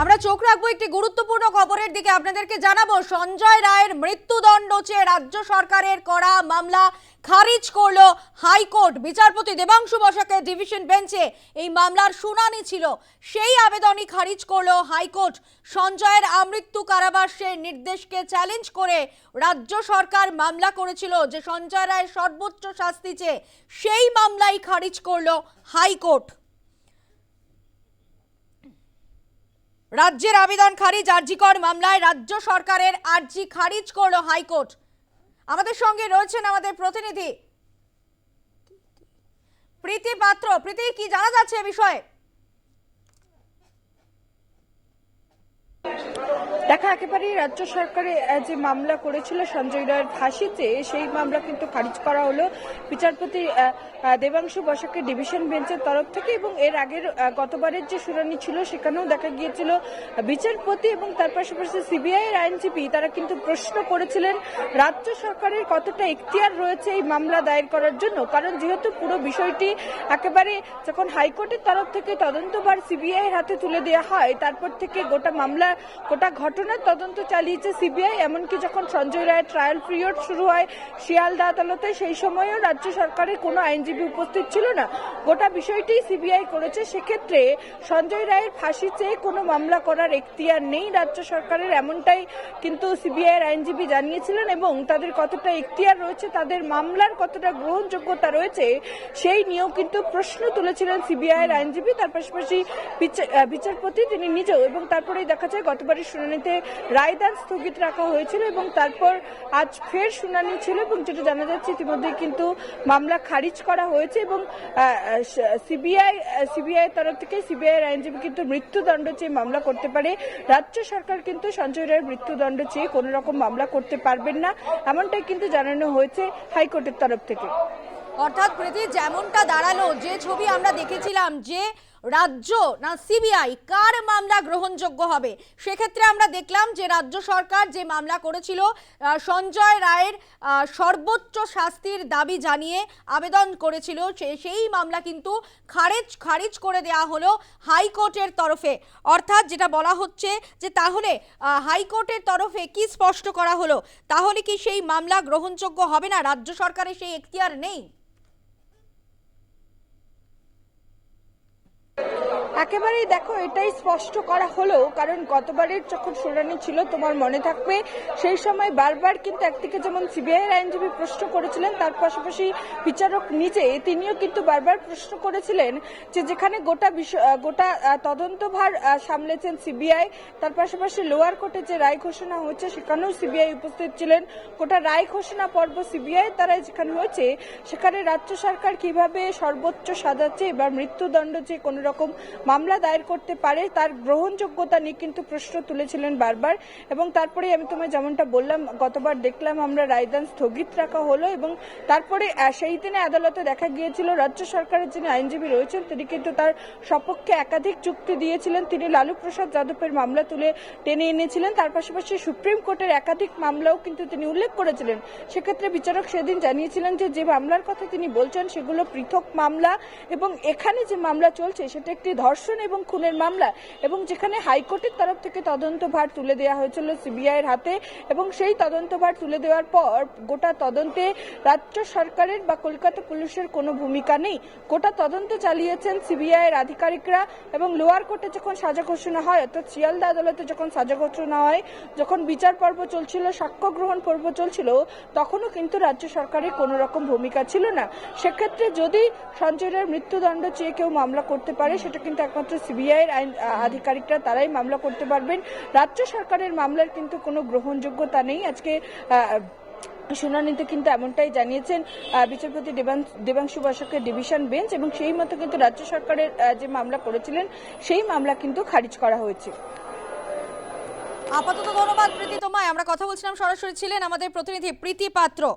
আমরা চোখ রাখব একটি গুরুত্বপূর্ণ খবরের দিকে। আপনাদেরকে জানাব, সঞ্জয় রায়ের মৃত্যুদণ্ড চেয়ে রাজ্য সরকারের করা মামলা খারিজ করল হাইকোর্ট। বিচারপতি দেবাংশু বসাকের ডিভিশন বেঞ্চে এই মামলার শুনানি ছিল। সেই আবেদনই খারিজ করল হাইকোর্ট। সঞ্জয়ের আমৃত্যু কারাবাসের নির্দেশকে চ্যালেঞ্জ করে রাজ্য সরকার মামলা করেছিল যে সঞ্জয় রায়ের সর্বোচ্চ শাস্তি চেয়ে সেই মামলাই খারিজ করল হাইকোর্ট। রাজ্যের আবেদন খারিজ, আরজিকর মামলায় রাজ্য সরকারের আর্জি খারিজ করল হাইকোর্ট। আমাদের সঙ্গে রয়েছেন আমাদের প্রতিনিধি। প্রীতি পাত্র, প্রীতি, কি জানা যাচ্ছে এ বিষয়ে? দেখা একেবারেই রাজ্য সরকারে যে মামলা করেছিল সঞ্জয় রায়ের ফাঁসিতে, সেই মামলা কিন্তু খারিজ করা হলো বিচারপতি দেবাংশু বসাকের ডিভিশন বেঞ্চের তরফ থেকে এবং এর আগের গতবারের যে শুনানি ছিল সেখানেও দেখা গিয়েছিল বিচারপতি এবং তার পাশাপাশি সিবিআই এর আইনজীবী, তারা কিন্তু প্রশ্ন করেছিলেন রাজ্য সরকারের কতটা এখতিয়ার রয়েছে এই মামলা দায়ের করার জন্য। কারণ যেহেতু পুরো বিষয়টি একেবারে যখন হাইকোর্টের তরফ থেকে তদন্তভার সিবিআই হাতে তুলে দেওয়া হয়, তারপর থেকে গোটা মামলা, গোটা ঘটনার তদন্ত চালিয়েছে সিবিআই, এমনকি যখন সঞ্জয় রায়ের ট্রায়াল পিরিয়ড শুরু হয় শিয়ালদা আদালতে, সেই সময়ও রাজ্য সরকারের কোনো আইনজীবী উপস্থিত ছিল না। গোটা বিষয়টি সিবিআই করেছে। সেক্ষেত্রে সঞ্জয় রায়ের ফাঁসি চেয়ে কোনো মামলা করার এখতিয়ার নেই রাজ্য সরকারের, এমনটাই কিন্তু সিবিআই এর আইনজীবী জানিয়েছিলেন এবং তাদের কতটা এখতিয়ার রয়েছে, তাদের মামলার কতটা গ্রহণযোগ্যতা রয়েছে, সেই নিয়েও কিন্তু প্রশ্ন তুলেছিলেন সিবিআই এর আইনজীবী। তার পাশাপাশি বিচা- বিচারপতি তিনি নিজেও এবং তারপরেই দেখা যায় গতবারের শুনানিতে রায়দান স্থগিত রাখা হয়েছিল এবং তারপর আজ ফের শুনানি ছিল এবং যেটা জানা যাচ্ছে ইতিমধ্যে কিন্তু মামলা খারিজ করা হয়েছে এবং সিবিআই সিবিআই তরফ থেকে সিবিআই আইনজীবী কিন্তু মৃত্যুদণ্ড চেয়ে মামলা করতে পারে। রাজ্য সরকার কিন্তু সঞ্জয় রায়ের মৃত্যুদণ্ড চেয়ে কোনো রকম মামলা করতে পারবেন না। এমনটাই কিন্তু জানানো হয়েছে হাইকোর্টের তরফ থেকে। অর্থাৎ প্রীতি, যেমনটা দাঁড়াল, যে ছবি আমরা দেখেছিলাম যে রাজ্য না সিবিআই কার মামলা গ্রহণযোগ্য হবে? সেক্ষেত্রে আমরা দেখলাম যে রাজ্য সরকার যে মামলা করেছিল সঞ্জয় রায়ের সর্বোচ্চ শাস্তির দাবি জানিয়ে আবেদন করেছিল সেই মামলা কিন্তু খারিজ খারিজ করে দেওয়া হলো হাইকোর্টের তরফে। অর্থাৎ যেটা বলা হচ্ছে যে তাহলে হাইকোর্টের তরফে কি স্পষ্ট করা হলো? তাহলে কি সেই মামলা গ্রহণযোগ্য হবে না? রাজ্য সরকারের সেই এখতিয়ার নেই? একেবারেই দেখো, এটাই স্পষ্ট করা হলো কারণ গতবারের যখন শুনানি ছিল, তোমার মনে থাকবে, সেই সময় বারবার কিন্তু একদিকে যেমন সিবিআই এর আইনজীবী প্রশ্ন করেছিলেন, তার পাশাপাশি বিচারক নিজে, তিনিও কিন্তু বারবার প্রশ্ন করেছিলেন যে যেখানে গোটা গোটা তদন্তভার সামলেছেন সিবিআই, তার পাশাপাশি লোয়ার কোর্টে যে রায় ঘোষণা হয়েছে, সেখানেও সিবিআই উপস্থিত ছিলেন। গোটা রায় ঘোষণা পর্ব সিবিআই দ্বারা যেখানে হয়েছে, সেখানে রাজ্য সরকার কীভাবে সর্বোচ্চ সাজাচ্ছে, এবার মৃত্যুদণ্ড যে কোনো রকম মামলা দায়ের করতে পারে, তার গ্রহণযোগ্যতা নিয়ে কিন্তু প্রশ্ন তুলেছিলেন বারবার। এবং তারপরে আমি তোমায় যেমনটা বললাম, গতবার দেখলাম আমরা রায়দান স্থগিত রাখা হলো এবং তারপরে সেই দিনে আদালতে দেখা গিয়েছিল, রাজ্য সরকারের যিনি আইনজীবী রয়েছেন, তিনি কিন্তু তার সপক্ষে একাধিক চুক্তি দিয়েছিলেন। তিনি লালু প্রসাদ যাদবের মামলা তুলে টেনে এনেছিলেন। তার পাশাপাশি সুপ্রিম কোর্টের একাধিক মামলাও কিন্তু তিনি উল্লেখ করেছিলেন। সেক্ষেত্রে বিচারক সেদিন জানিয়েছিলেন যে যে মামলার কথা তিনি বলছেন, সেগুলো পৃথক মামলা এবং এখানে যে মামলা চলছে, সেটা একটি ধর্ষণ এবং খুনের মামলা, এবং যেখানে হাইকোর্টের তরফ থেকে তদন্তভার তুলে দেওয়া হয়েছিল সিবিআই এর হাতে, এবং সেই তদন্ত তদন্তভার তুলে দেওয়ার পর গোটা তদন্তে রাজ্য সরকারের বা কলকাতা পুলিশের কোনো ভূমিকা নেই। গোটা তদন্ত চালিয়েছেন সিবিআই এর আধিকারিকরা, এবং লোয়ার কোর্টে যখন সাজা ঘোষণা হয়, অর্থাৎ শিয়ালদা আদালতে যখন সাজা ঘোষণা হয়, যখন বিচার পর্ব চলছিল, সাক্ষ্য গ্রহণ পর্ব চলছিল, তখনও কিন্তু রাজ্য সরকারের কোনো রকম ভূমিকা ছিল না। সেক্ষেত্রে যদি সঞ্জয় মৃত্যুদণ্ড চেয়ে কেউ মামলা করতে পারে, সেটা কিন্তু একমাত্র সিবিআই এর আইন আধিকারিকরা তারাই মামলা করতে পারবেন। রাজ্য সরকারের মামলার কিন্তু কোনো গ্রহণযোগ্যতা নেই। আজকে শুনানিতে কিন্তু এমনটাই জানিয়েছেন বিচারপতি দেবাং- দেবাংশু বসাকের ডিভিশন বেঞ্চ এবং সেই মতো কিন্তু রাজ্য সরকারের যে মামলা করেছিলেন, সেই মামলা কিন্তু খারিজ করা হয়েছে। আপাতত ধন্যবাদ, প্রীতি তোমায়। আমরা কথা বলছিলাম, সরাসরি ছিলেন আমাদের প্রতিনিধি প্রীতি পাত্র।